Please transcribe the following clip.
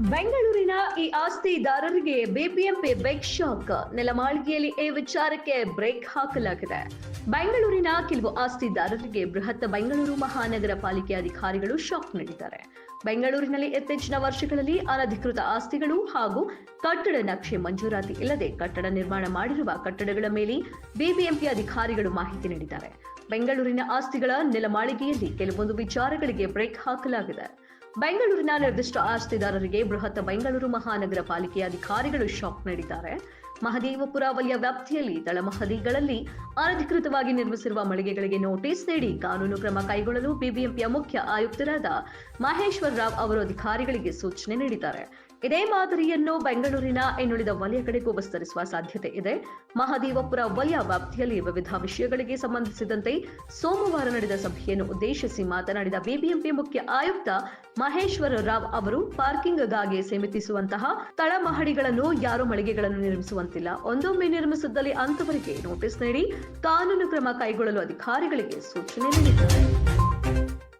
ಬೆಂಗಳೂರಿನ ಈ ಆಸ್ತಿದಾರರಿಗೆ ಬಿಬಿಎಂಪಿ ಬೆಗ್ ಶಾಕ್ ನೆಲಮಾಳಿಗೆಯಲ್ಲಿ ಈ ವಿಚಾರಕ್ಕೆ ಬ್ರೇಕ್ ಹಾಕಲಾಗಿದೆ. ಬೆಂಗಳೂರಿನ ಕೆಲವು ಆಸ್ತಿದಾರರಿಗೆ ಬೃಹತ್ ಬೆಂಗಳೂರು ಮಹಾನಗರ ಪಾಲಿಕೆ ಅಧಿಕಾರಿಗಳು ಶಾಕ್ ನೀಡಿದ್ದಾರೆ. ಬೆಂಗಳೂರಿನಲ್ಲಿ ಇತ್ತೀಚಿನ ವರ್ಷಗಳಲ್ಲಿ ಅನಧಿಕೃತ ಆಸ್ತಿಗಳು ಹಾಗೂ ಕಟ್ಟಡ ನಕ್ಷೆ ಮಂಜೂರಾತಿ ಇಲ್ಲದೆ ಕಟ್ಟಡ ನಿರ್ಮಾಣ ಮಾಡಿರುವ ಕಟ್ಟಡಗಳ ಮೇಲೆ ಬಿಬಿಎಂಪಿ ಅಧಿಕಾರಿಗಳು ಮಾಹಿತಿ ನೀಡಿದ್ದಾರೆ. ಬೆಂಗಳೂರಿನ ಆಸ್ತಿಗಳ ನೆಲಮಾಳಿಗೆಯಲ್ಲಿ ಕೆಲವೊಂದು ವಿಚಾರಗಳಿಗೆ ಬ್ರೇಕ್ ಹಾಕಲಾಗಿದೆ. ಬೆಂಗಳೂರಿನ ನಿರ್ದಿಷ್ಟ ಆಸ್ತಿದಾರರಿಗೆ ಬೃಹತ್ ಬೆಂಗಳೂರು ಮಹಾನಗರ ಪಾಲಿಕೆಯ ಅಧಿಕಾರಿಗಳು ಶಾಕ್ ನೀಡಿದ್ದಾರೆ. ಮಹದೇವಪುರ ವಲಯ ವ್ಯಾಪ್ತಿಯಲ್ಲಿ ತಳಮಹದಿಗಳಲ್ಲಿ ಅನಧಿಕೃತವಾಗಿ ನಿರ್ಮಿಸಿರುವ ಮಳಿಗೆಗಳಿಗೆ ನೋಟಿಸ್ ನೀಡಿ ಕಾನೂನು ಕ್ರಮ ಕೈಗೊಳ್ಳಲು ಬಿಬಿಎಂಪಿಯ ಮುಖ್ಯ ಆಯುಕ್ತರಾದ ಮಹೇಶ್ವರ್ ರಾವ್ ಅವರು ಅಧಿಕಾರಿಗಳಿಗೆ ಸೂಚನೆ ನೀಡಿದ್ದಾರೆ. ಇದೇ ಮಾದರಿಯನ್ನು ಬೆಂಗಳೂರಿನ ಇನ್ನುಳಿದ ವಲಯಗಳಿಗೂ ವಿಸ್ತರಿಸುವ ಸಾಧ್ಯತೆ ಇದೆ. ಮಹದೇವಪುರ ವಲಯ ವ್ಯಾಪ್ತಿಯಲ್ಲಿ ವಿವಿಧ ವಿಷಯಗಳಿಗೆ ಸಂಬಂಧಿಸಿದಂತೆ ಸೋಮವಾರ ನಡೆದ ಸಭೆಯನ್ನು ಉದ್ದೇಶಿಸಿ ಮಾತನಾಡಿದ ಬಿಬಿಎಂಪಿ ಮುಖ್ಯ ಆಯುಕ್ತ ಮಹೇಶ್ವರ ರಾವ್ ಅವರು, ಪಾರ್ಕಿಂಗ್ಗಾಗಿ ಸೀಮಿತಿಸುವಂತಹ ತಳಮಹಡಿಗಳನ್ನು ಯಾರು ಮಳಿಗೆಗಳನ್ನು ನಿರ್ಮಿಸುವಂತಿಲ್ಲ. ಒಂದೊಮ್ಮೆ ನಿರ್ಮಿಸಿದ್ದಲ್ಲಿ ಅಂತವರಿಗೆ ನೋಟಿಸ್ ನೀಡಿ, ಕಾನೂನು ಕ್ರಮ ಕೈಗೊಳ್ಳಲು ಅಧಿಕಾರಿಗಳಿಗೆ ಸೂಚನೆ ನೀಡಿದ್ದಾರೆ.